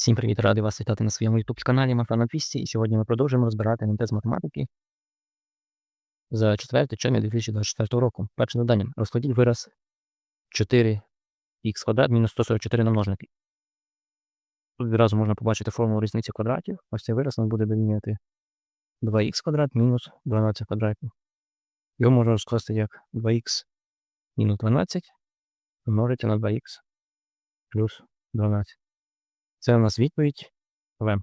Всім привіт, радий вас вітати на своєму YouTube каналі Мафана 200 і сьогодні ми продовжуємо розбирати НМТ з математики за 4 червня 2024 року. Перше завдання. Розкладіть вираз 4х квадрат мінус 144 на множники. Тут відразу можна побачити формулу різниці квадратів. Ось цей вираз нам буде дорівнювати 2х квадрат мінус 12 квадратів. Його можна розкласти як 2х мінус 12 помножити на 2х плюс 12. Це у нас відповідь В.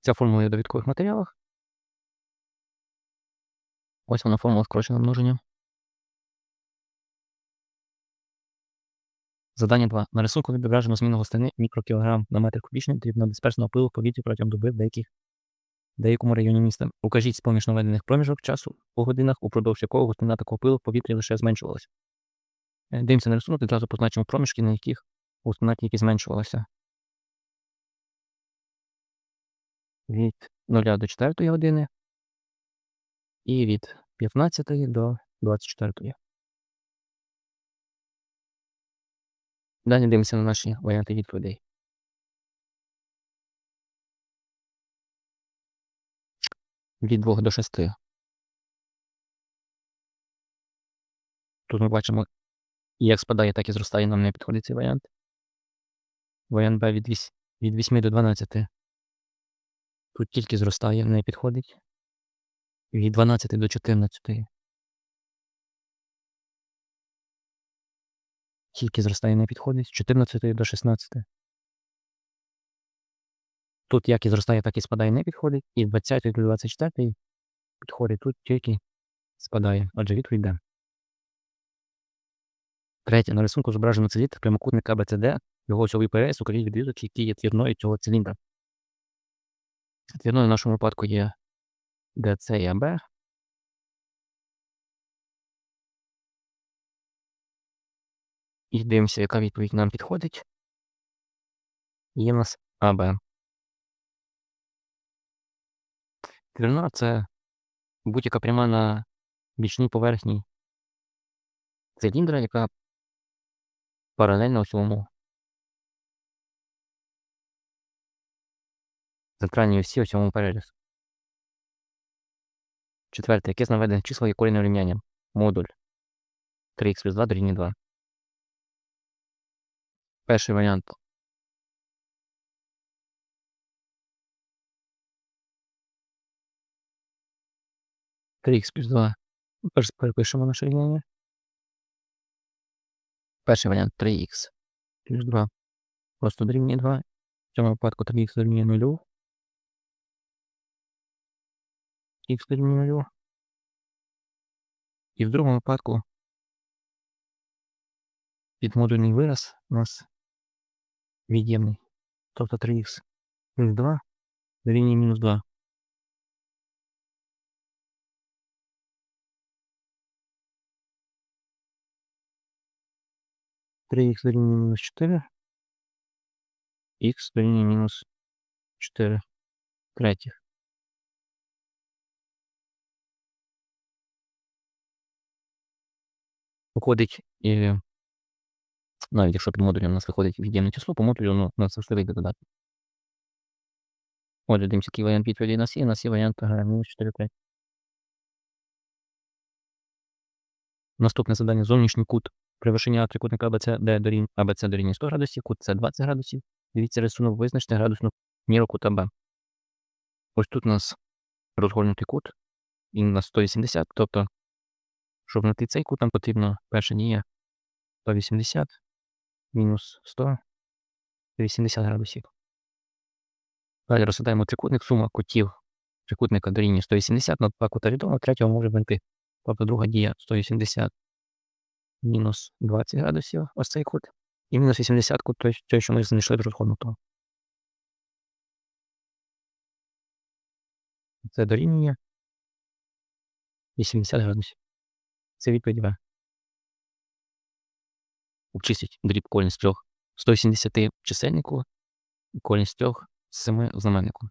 Ця формула є в довідкових матеріалах. Ось вона формула скороченого множення. Задання 2. На рисунку відображено зміну густини мікрокілограм на метр кубічний дрібно дисперсного пилу в повітрі протягом доби в деяких, деякому районі міста. Укажіть з-поміж наведених проміжок часу по годинах, упродовж якого густина такого пилу в повітрі лише зменшувалася. Е, Дивимося на рисунок, відразу позначимо проміжки, на яких густина тільки зменшувалася. Від 0 до 4 години і від 15 до 24. Далі дивимося на наші варіанти відповідей. Від 2 до 6. Тут ми бачимо, як спадає, так і зростає, нам не підходить цей варіант. Варіант Б від 8 до 12. Тут тільки зростає, не підходить. Від 12 до 14. Тільки зростає, не підходить. З 14 до 16. Тут як і зростає, так і спадає, не підходить. І з 20 до 24 підходить. Тут тільки спадає. Отже, відповідь Д. Третє. На рисунку зображено циліндр прямокутника АБЦД, його осьовий перес, укажіть відрізок, який є твірною цього циліндра. Твірною в нашому випадку є ДЦ і АБ. І дивимося, яка відповідь нам підходить. Є в нас АБ. Твірна це будь-яка пряма на бічній поверхні циліндра, яка паралельна осьовому центральній осі осьовому перерізу. Четверте. Яке з наведених числа є корінним рівнянням? Модуль 3х плюс 2 дорівнює 2. Перший варіант. Три х плюс 2. Перепишемо наше рівняння. Перший варіант 3х плюс 2. Просто дорівнює 2. В цьому випадку 3х дорівнює 0. 0. І в другому випадку підмодульний вираз у нас від'ємний. Тобто 3х плюс 2 дорівнює мінус 2. Три х дорівнює мінус 4. Х дорівнює мінус 4 третіх. Виходить, і навіть якщо під модулем у нас виходить від'ємне число, по модулю воно у нас завжди вийде додати. Отже, дивимося, який варіант відповіді у нас є. У нас є варіант мінус 4 5. Наступне завдання зовнішній кут при трикутника АБЦ, дорівнює АБЦ дорівнює 100 градусів, кут С 20 градусів. Дивіться рисунок, визначте градусну міру кута Б. Ось тут у нас розгорнутий кут, він на 180, тобто щоб знайти цей кут, нам потрібно перша дія 180 мінус 100 80 градусів. Далі розглядаємо трикутник, сума кутів трикутника дорівнює 180 на два кута відомо, третього може знайти. Тобто друга дія 180 мінус 20 градусів, ось цей кут. І мінус 80 кут, той, що ми знайшли розгорнутого. Це дорівнює 80 градусів. Це відповідь В. Обчистіть дріб з трьох 180 в чисельнику і з трьох з 7 в знаменнику.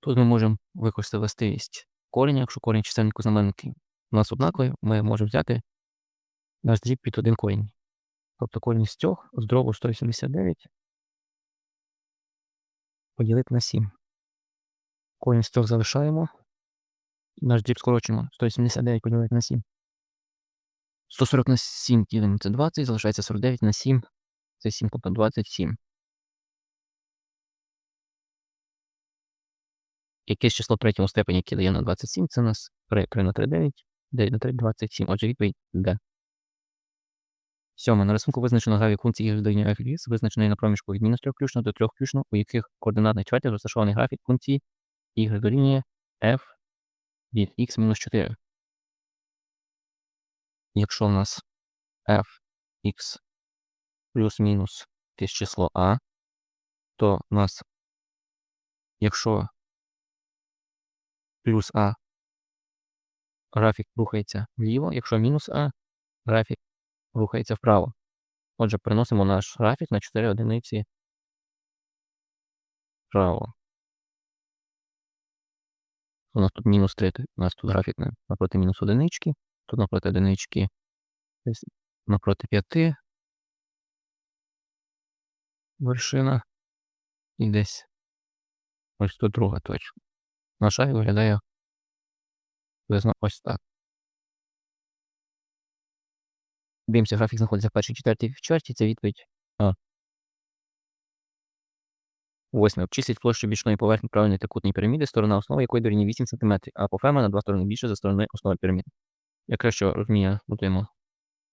Тут ми можемо використати властивість кореня, якщо корінь чисельнику знаменники у нас однаковий, ми можемо взяти наш дріб під один корінь. Тобто корінь з трьох з дробу 189 поділити на 7. Корінь з 3 залишаємо. Наш дріб скорочуємо. 179 поділити на 7. 140 на 7 ділимо це 20, залишається 49 на 7. Це 7, тобто 27. Якесь число в третьому степені, яке дає на 27, це у нас 3, 3 на 3, 9, 9 на 3, 27. Отже, відповідь D. Сьоме. На рисунку визначено графік функції y дорівнює f визначений на проміжку від мінус 3 включно до 3 включно, у яких координатних чвертях розташований графік функції y дорівнює f від x мінус 4. Якщо у нас f x плюс-мінус якесь число a, то у нас, якщо плюс а графік рухається вліво, якщо мінус а, графік рухається вправо. Отже, переносимо наш графік на 4 одиниці вправо. У нас тут мінус 3, у нас тут графік напроти мінус одинички, тут напроти одинички, десь напроти 5 вершина і десь ось тут друга точка. На шагі виглядає приблизно ось так. Дивимося, графік знаходиться в першій четвертій чверті, це відповідь А. Восьме. Обчисліть площу бічної поверхні правильної трикутної піраміди, сторона основи якої дорівнює 8 см, а апофема на два сторони більше за сторони основи піраміди. Я краще розумію, будуємо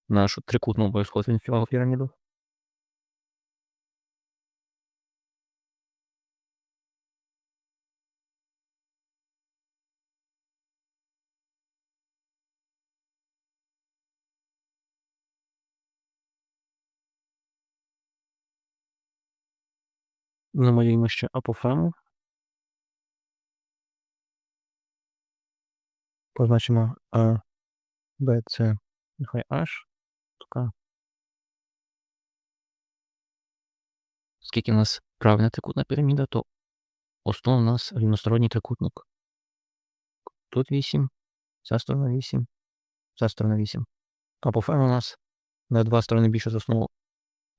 нашу трикутну обов'язкову піраміду. Намалюємо ще апофему. Позначимо А, Б, С, нехай H. Така. Оскільки у нас правильна трикутна піраміда, то основа у нас рівносторонній трикутник. Тут 8, ця сторона 8, ця сторона 8. Апофема у нас на два сторони більше за основу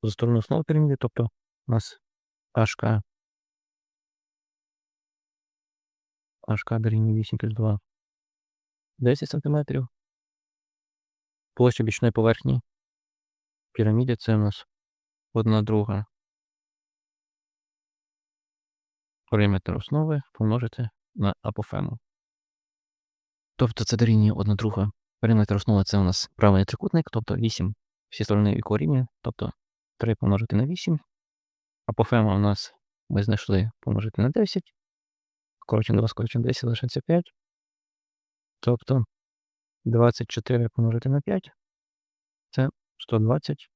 за сторону основи піраміди, тобто у нас HK. HK дорівнює 8 плюс 2. 10 см. Площа бічної поверхні піраміди це у нас одна друга. Периметр основи помножити на апофему. Тобто це дорівнює одна друга. Периметр основи це у нас правильний трикутник, тобто 8 всі сторони якого рівня, тобто 3 помножити на 8. Апофема у нас ми знайшли помножити на 10. Скорочимо 2, скорочимо 10, залишиться 5. Тобто 24 помножити на 5. Це 120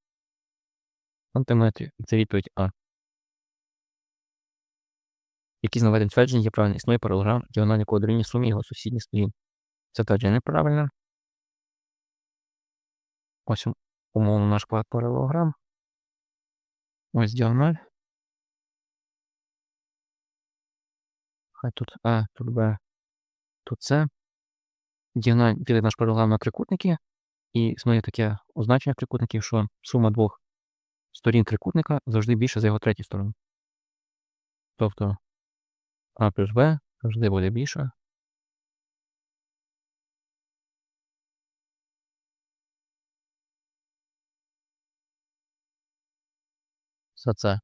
сантиметрів. Це відповідь А. Які з наведень тверджень є правильні існує паралограм, діагональний кодорівні сумі його сусідніх сторін. Це твердження неправильне. Ось умовно наш паралограм. Ось діагональ. Хай тут А, тут Б, тут С. Діагональ ділить наш паралограм на трикутники. І існує таке означення трикутників, що сума двох сторін трикутника завжди більше за його третю сторону. Тобто А плюс Б завжди буде більше. За це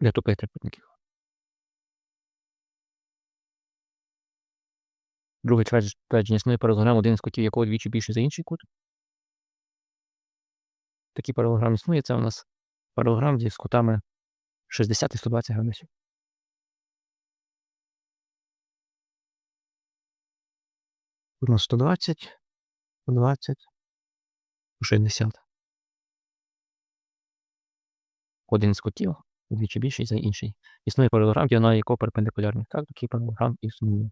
для тупих трикутників. Друге твердження існує паралограм, один з кутів якого двічі більше за інший кут. Такий паралограм існує, це у нас паралограм зі кутами 60 і 120 градусів. Тут у нас 120, 120, 60. Один з кутів вдвічі більший за інший. Існує паралограм, діагоналі якого перпендикулярні. Так, такий паралограм існує.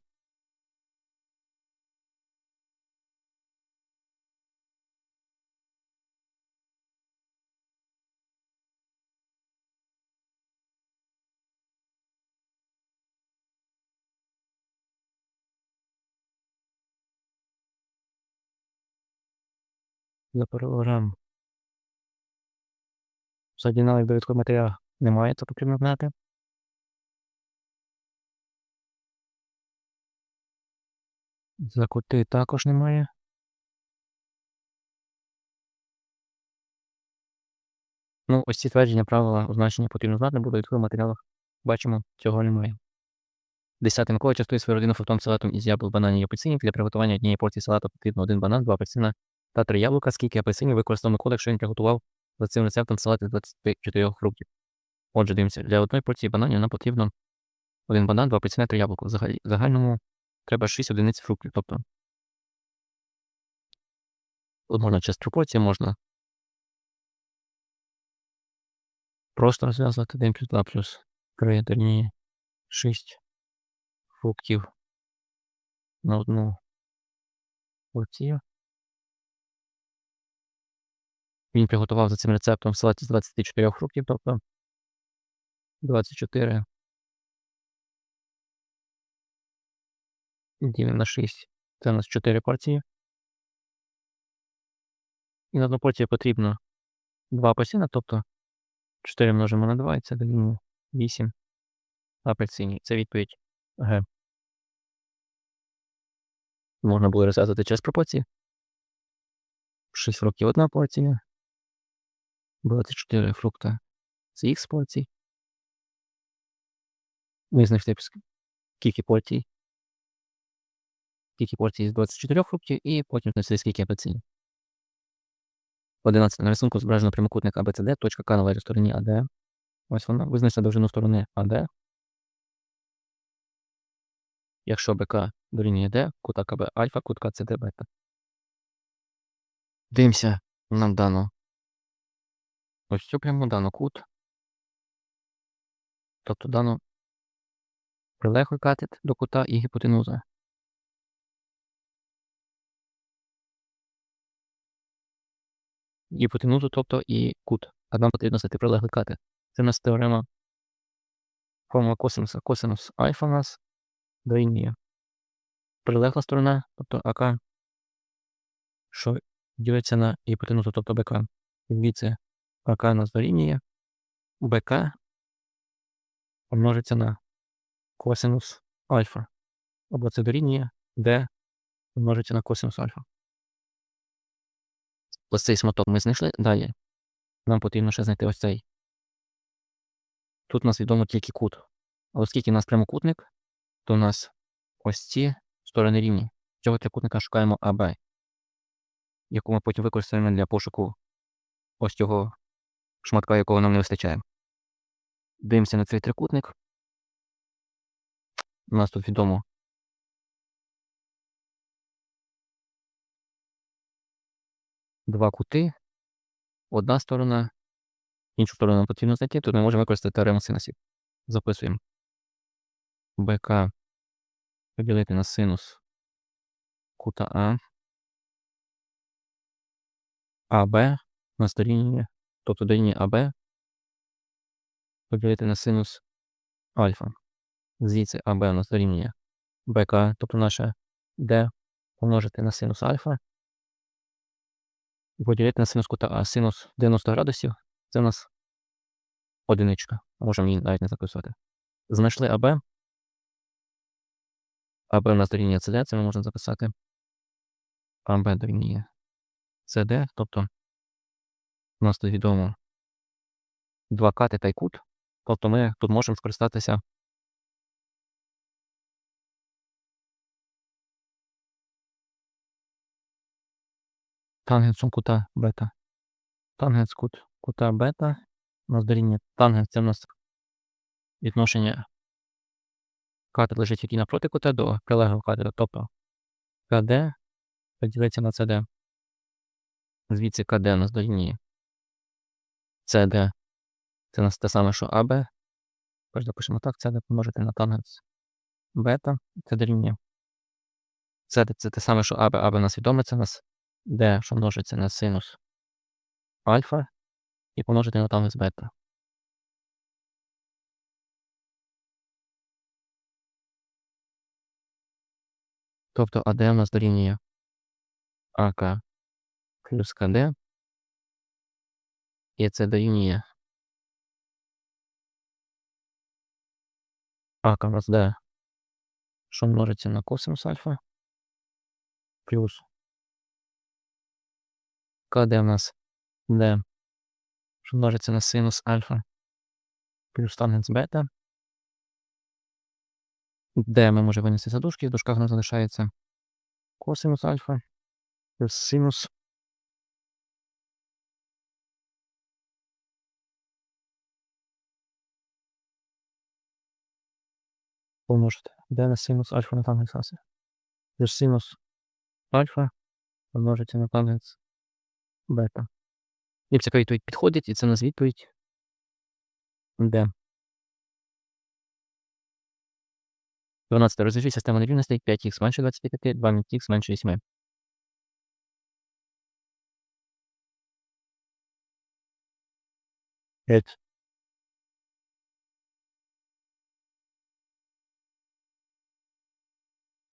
Запереворам. За динамік додаткового матеріалу немає, це потрібно знати. За кути також немає. Ну, ось ці твердження правила означення потрібно знати, бо в довідкових матеріалах бачимо, цього немає. Десятим коло частує свою родину фруктом салатом із яблук, бананів і апельсинів. Для приготування однієї порції салату потрібно один банан, два апельсина, та три яблука. Скільки апельсинів використав Микола, якщо він приготував за цим рецептом салат із 24 фруктів. Отже, дивимося, для одної порції бананів нам потрібно один банан, два апельсини, три яблука. В загальному треба 6 одиниць фруктів. Тобто тут можна через пропорції, можна просто розв'язувати 1 плюс 2 плюс 3 дорівнює 6 фруктів на одну порцію. Він приготував за цим рецептом салат з 24 фруктів, тобто 24 ділимо на 6. Це у нас 4 порції. І на одну порцію потрібно 2 апельсина, тобто 4 множимо на 2, і це дорівнює 8 апельсинів. Це відповідь Г. Можна було розв'язати через пропорції. 6 фруктів одна порція. 24 фрукта це х порцій. Визначте скільки порцій. Скільки порцій з 24 фруктів, і потім знайшли скільки апельсинів. 11. На рисунку зображено прямокутник ABCD, точка К належить стороні АД. Ось вона. Визначте довжину сторони АД. Якщо БК дорівнює D, кута КБ альфа, кутка СД бета. Дивимося нам дано ось цю пряму дано кут. Тобто дано прилеглий катет до кута і гіпотенуза. Гіпотенузу, тобто і кут. А нам потрібно знайти прилеглий катет. Це у нас теорема формула косинуса. Косинус альфа у нас дорівнює прилегла сторона, тобто АК, що ділиться на гіпотенузу, тобто БК. Звідси АК у нас дорівнює БК помножиться на косинус альфа. Або це дорівнює D помножиться на косинус альфа. Ось цей смоток ми знайшли. Далі нам потрібно ще знайти ось цей. Тут у нас відомо тільки кут. А оскільки у нас прямокутник, то у нас ось ці сторони рівні. Цього трикутника шукаємо АБ, яку ми потім використаємо для пошуку ось цього шматка, якого нам не вистачає. Дивимося на цей трикутник. У нас тут відомо два кути, одна сторона, іншу сторону нам потрібно знайти, тут ми можемо використати теорему синусів. Записуємо. БК поділити на синус кута А. АБ на дорівнює, тобто дорівнює АБ поділити на синус альфа. Звідси АБ у нас дорівнює БК, тобто наше D помножити на синус альфа. І поділити на синус кута А. Синус 90 градусів це у нас одиничка. Можемо її навіть не записувати. Знайшли АБ. АБ у нас дорівнює CD, це ми можемо записати. АБ дорівнює CD, тобто у нас тут відомо два кати та й кут. Тобто ми тут можемо скористатися тангенсом кута бета. Тангенс кут кута бета у нас дорівнює тангенс це у нас відношення катет лежить який напроти кута до прилеглого катета, тобто КД поділиться на СД. Звідси КД у нас дорівнює СД. Це у нас те саме, що АБ. Тепер запишемо так, СД помножити на тангенс бета. Це дорівнює. СД це те саме, що АБ. АБ у нас відоме, це у нас Д, що множиться на синус альфа і помножити на тангенс бета. Тобто АД у нас дорівнює АК плюс КД. І це дорівнює АК у нас Д, що множиться на косинус альфа. плюс. КД в нас Д, що множиться на синус альфа, плюс тангенс бета. Д ми можемо винести за дужки, в дужках у нас залишається косинус альфа плюс синус Умножить d на синус альфа на тангенс альфа. Це ж синус альфа помножити на тангенс бета. І ця відповідь підходить, і це у нас відповідь d. 12 розв'яжіть систему нерівностей 5х менше 25, 2 х менше 8. It.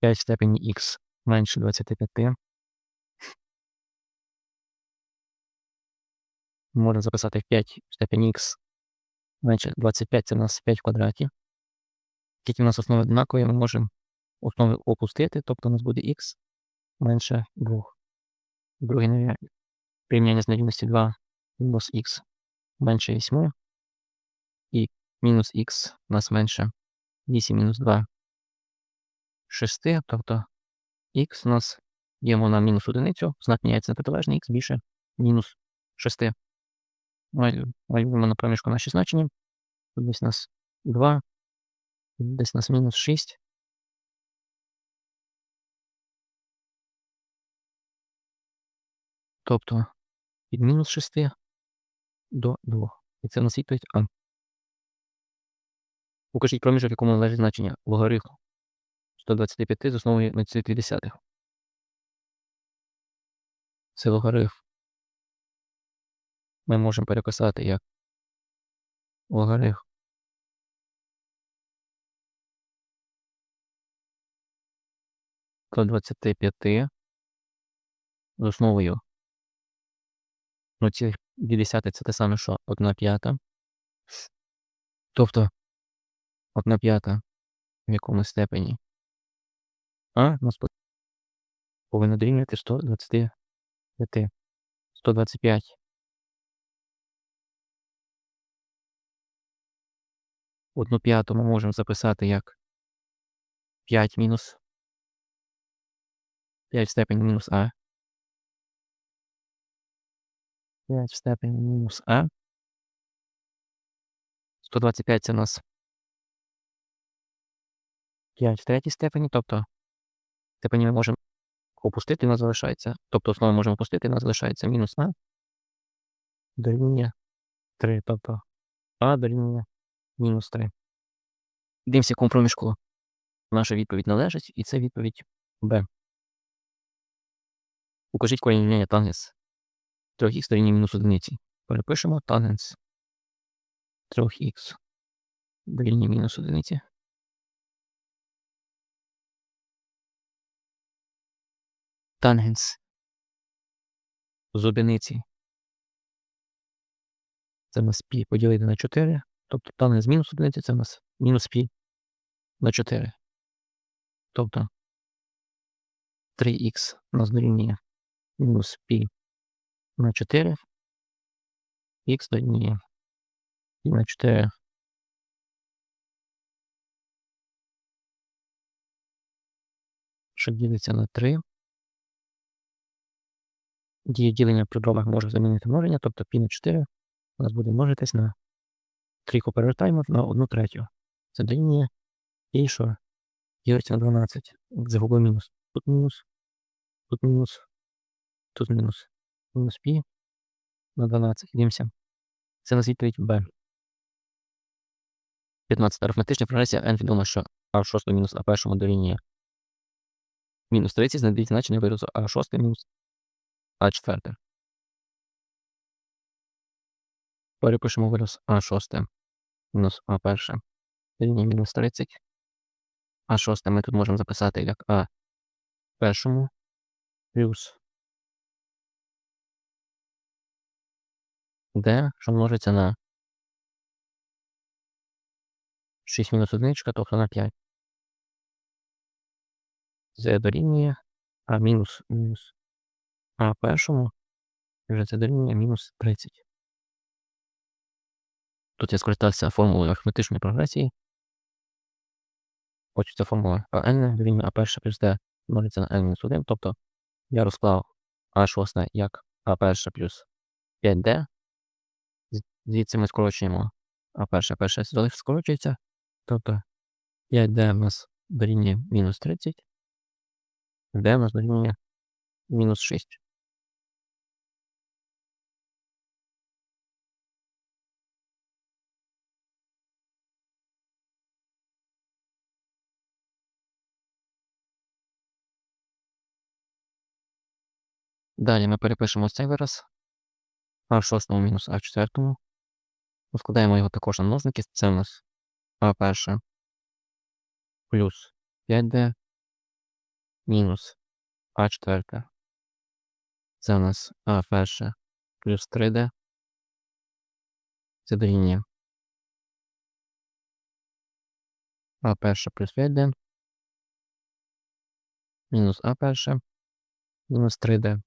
5 в степені х менше 25. Можна записати 5 в степені х менше 25, це в нас 5 в квадраті. Тільки в нас основи однакові, ми можемо основи опустити, тобто у нас буде х менше 2. Другий Друге рівняння з нерівності 2 мінус х менше 8. І мінус х у нас менше 8 мінус 2 6, тобто х у нас діємо на мінус одиницю, знак міняється на протилежний х більше мінус 6. Малюємо на проміжку наші значення. Тут десь у нас 2, десь у нас мінус 6. Тобто від мінус 6 до 2. І це у нас відповідь А. Укажіть проміжок, якому належить значення логарифму 125 з основою 0,2. Це логарифм. Ми можемо переписати як логарифм 125 з основою 0,2 це те саме, що 1 п'ята. Тобто 1 п'ята в якомусь степені А у нас повинно дорівнювати 125. 125. Одну п'яту ми можемо записати як 5 мінус 5 в степені мінус А. 5 в степені мінус А. 125 це у нас 5 в третій степені, тобто в степені ми можемо опустити, у нас залишається. Тобто основу можемо опустити, у нас залишається мінус А. Дорівнює 3, тобто А дорівнює мінус 3. Дивимося, якому проміжку наша відповідь належить, і це відповідь Б. Укажіть корінь рівняння тангенс 3х дорівнює мінус одиниці. Перепишемо тангенс 3х дорівнює мінус одиниці. Тангенс з одиниці. Це у нас π поділити на 4. Тобто тангенс мінус одиниці це у нас мінус π на 4. Тобто 3х у нас дорівнює мінус π на 4. Х дорівнює π на 4. Що ділиться на 3. Дія ділення при дробах може замінити множення, тобто π на 4 у нас буде множитись на трійку перевертаємо на 1 третю. Це дорівнює і що? Ділиться на 12. Загубив мінус. Тут мінус, тут мінус, тут мінус. Мінус π на 12. Дивимося. Це нас відповідь Б. 15. Арифметична прогресія n відомо, що А6 мінус а першому дорівнює мінус 30, знайдіть значення виразу а 6 мінус а 4. Перепишемо вираз а 6 мінус а перше дорівнює мінус 30. А 6 ми тут можемо записати як а першому плюс d, що множиться на 6 мінус 1, тобто на 5. z дорівнює А мінус мінус А першому, вже це дорівнює мінус 30. Тут я скористався формулою арифметичної прогресії. Ось ця формула АН дорівнює А1 плюс D множиться на N-1, тобто я розклав А6 як А1 плюс 5D. Звідси ми скорочуємо А1, А1 скорочується, тобто 5D в нас дорівнює мінус 30, D в нас дорівнює мінус 6. Далі ми перепишемо цей вираз. А в шостому мінус А в четвертому. Його також на множники. Це у нас А перше плюс 5D мінус А четверте. Це у нас А перше плюс 3D. Це дорівнює А перше плюс 5D. Мінус А перше. Мінус 3D.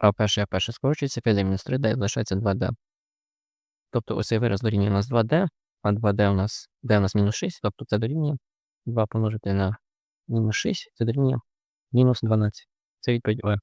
А перше, А перше скорочується, 5D мінус 3D і залишається 2D. Тобто ось цей вираз дорівнює у нас 2D, а 2D у нас D у нас мінус 6, тобто це дорівнює 2 помножити на мінус 6, це дорівнює мінус 12. Це відповідь О.